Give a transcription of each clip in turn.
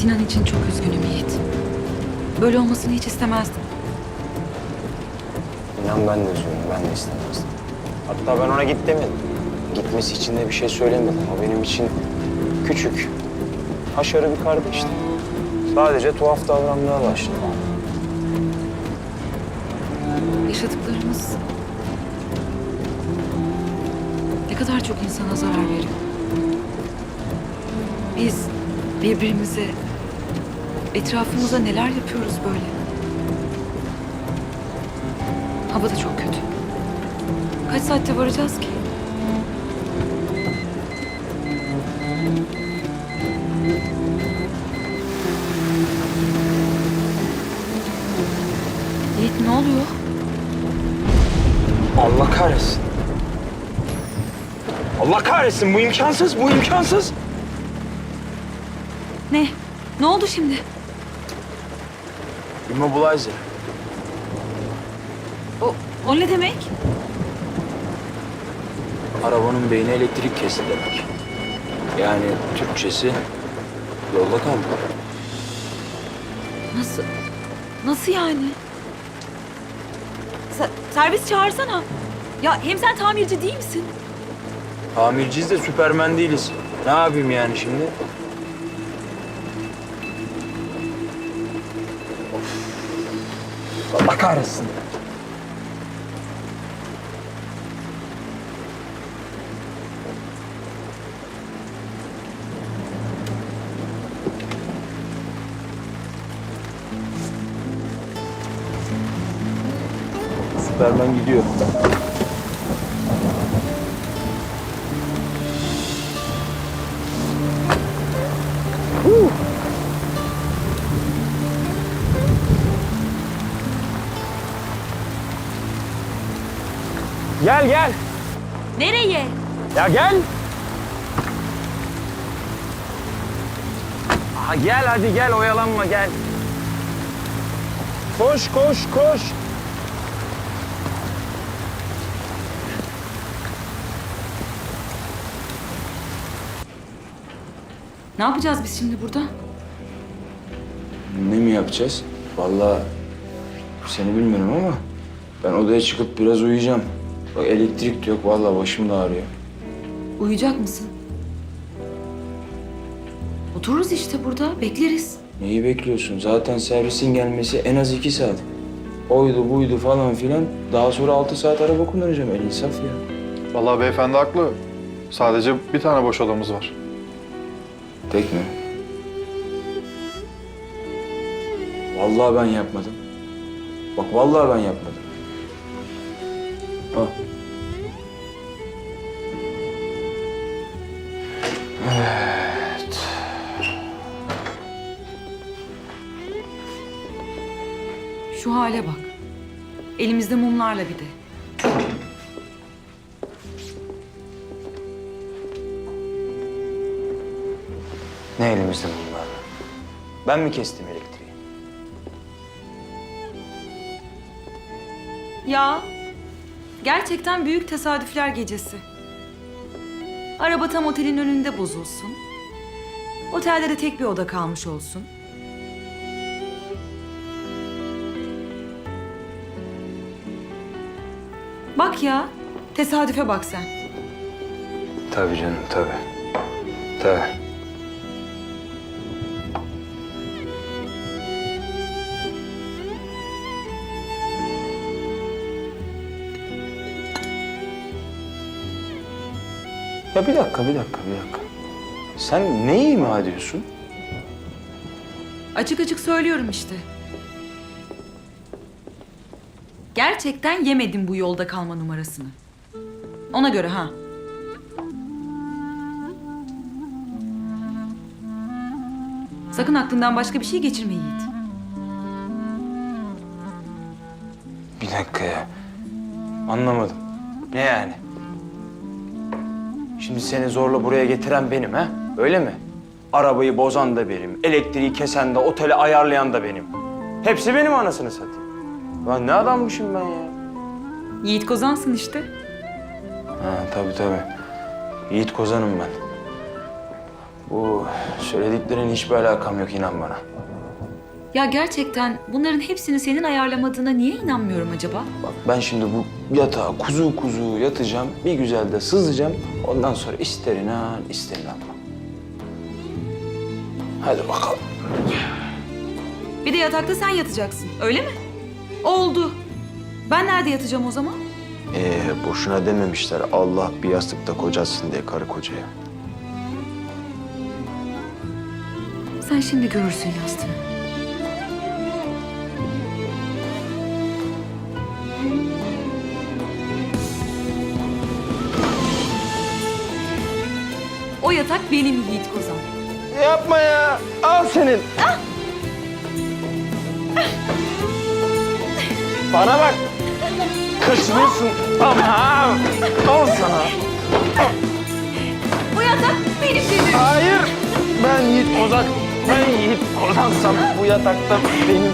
Sinan için çok üzgünüm Yiğit. Böyle olmasını hiç istemezdim. İnan ben de üzgünüm, ben de istemezdim. Hatta ben ona git demedim. Gitmesi için de bir şey söylemedim. O benim için küçük, haşarı bir kardeşti. Sadece tuhaf davranmaya başladı. Yaşadıklarımız ne kadar çok insana zarar veriyor. Biz birbirimize, etrafımıza neler yapıyoruz böyle. Hava da çok kötü. Kaç saatte varacağız ki? Yiğit ne oluyor? Allah kahretsin. Allah kahretsin, bu imkansız, bu imkansız. Ne? Ne oldu şimdi? Immobilizer. O, o ne demek? Arabanın beyni elektrik kesti demek. Yani Türkçesi yolda kaldı. Nasıl? Nasıl yani? Se- servis çağırsana. Ya hem sen tamirci değil misin? Tamirciyiz de Süpermen değiliz. Ne yapayım yani şimdi? Allah kahretsin. Süpermen gidiyor. Gel gel. Nereye? Ya gel. Aha, gel hadi gel oyalanma gel. Koş koş koş. Ne yapacağız biz şimdi burada? Ne mi yapacağız? Vallahi seni bilmiyorum ama ben odaya çıkıp biraz uyuyacağım. Bak elektrik de yok vallahi başım da ağrıyor. Uyuyacak mısın? Otururuz işte burada, bekleriz. Neyi bekliyorsun? Zaten servisin gelmesi en az iki saat. Oydu buydu falan filan. Daha sonra altı saat araba kullanacağım. El insaf ya. Vallahi beyefendi haklı. Sadece bir tane boş odamız var. Tek mi? Vallahi ben yapmadım. Bak vallahi ben yapmadım. Al. Evet. Şu hale bak. Elimizde mumlarla bir de. Ne elimizde bunlarla? Ben mi kestim elektriği? Ya, gerçekten büyük tesadüfler gecesi. Araba tam otelin önünde bozulsun. Otelde de tek bir oda kalmış olsun. Bak ya, tesadüfe bak sen. Tabii canım tabii. Tabii. Ya bir dakika, bir dakika, bir dakika. Sen neyi ima ediyorsun? Açık açık söylüyorum işte. Gerçekten yemedim bu yolda kalma numarasını. Ona göre ha. Sakın aklından başka bir şey geçirme Yiğit. Bir dakika ya. Anlamadım. Ne yani? Şimdi seni zorla buraya getiren benim ha? Öyle mi? Arabayı bozan da benim, elektriği kesen de, oteli ayarlayan da benim. Hepsi benim anasını satayım. Lan ne adammışım ben ya? Yiğit Kozansın işte. Ha tabii tabii. Yiğit Kozan'ım ben. Bu söylediklerin hiçbir alakam yok inan bana. Ya gerçekten bunların hepsini senin ayarlamadığına niye inanmıyorum acaba? Bak ben şimdi bu yatağa kuzu kuzu yatacağım. Bir güzel de sızacağım. Ondan sonra ister inan ister inanma. Hadi bakalım. Bir de yatakta sen yatacaksın, öyle mi? Oldu. Ben nerede yatacağım o zaman? Ee, boşuna dememişler Allah bir yastıkta kocasın diye karı kocaya. Sen şimdi görürsün yastığını. O yatak benim Yiğit Kozan. Yapma ya. Al senin. Bana bak. Kaçırıyorsun. Tamam. Al sana. Bu yatak benim dedim. Hayır. Ben Yiğit Kozak. Ben Yiğit Kozansam bu yatakta benim.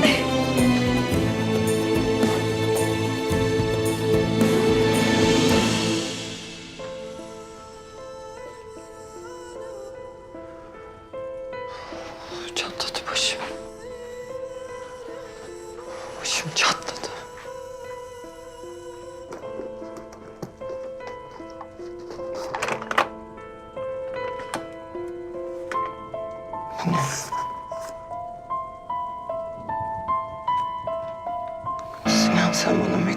Başım. Başım çatladı. Ne? Sinan sen bana mektup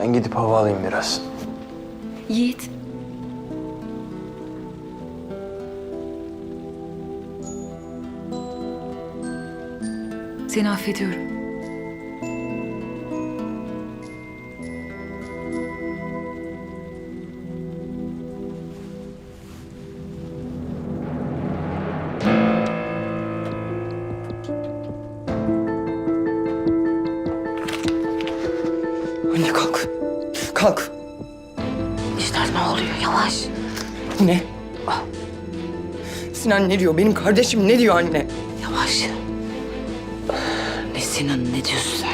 Ben gidip hava alayım biraz. Yiğit. Seni affediyorum. Kalk. İşler ne oluyor? Yavaş. Bu ne? Ah. Sinan ne diyor? Benim kardeşim ne diyor anne? Yavaş. Ne Sinan ne diyorsun sen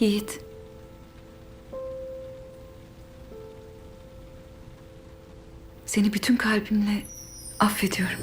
Yiğit. Seni bütün kalbimle affediyorum.